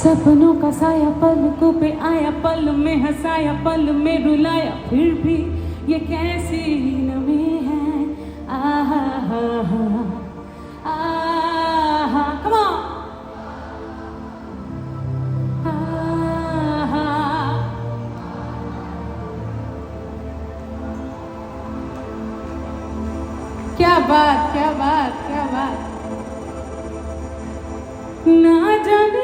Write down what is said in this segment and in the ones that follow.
सपनों का साया पलकों पे आया, पल में हंसाया, पल में रुलाया, फिर भी ये कैसी नमी है? आहा। क्या बात क्या बात क्या बात। ना जाने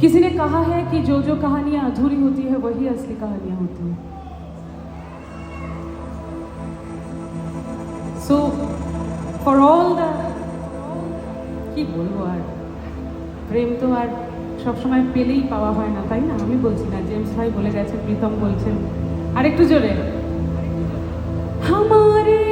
किसी ने कहा है कि जो जो कहानियां अधूरी होती है वही असली कहानियां होती हैं सो ফর অল দ্য কি বলবো আর প্রেম তো আর সবসময় পেলেই পাওয়া হয় না তাই না আমি বলছি না জেমস ভাই বলে গেছে প্রীতম বলছেন আরেকটু জোরে हमारे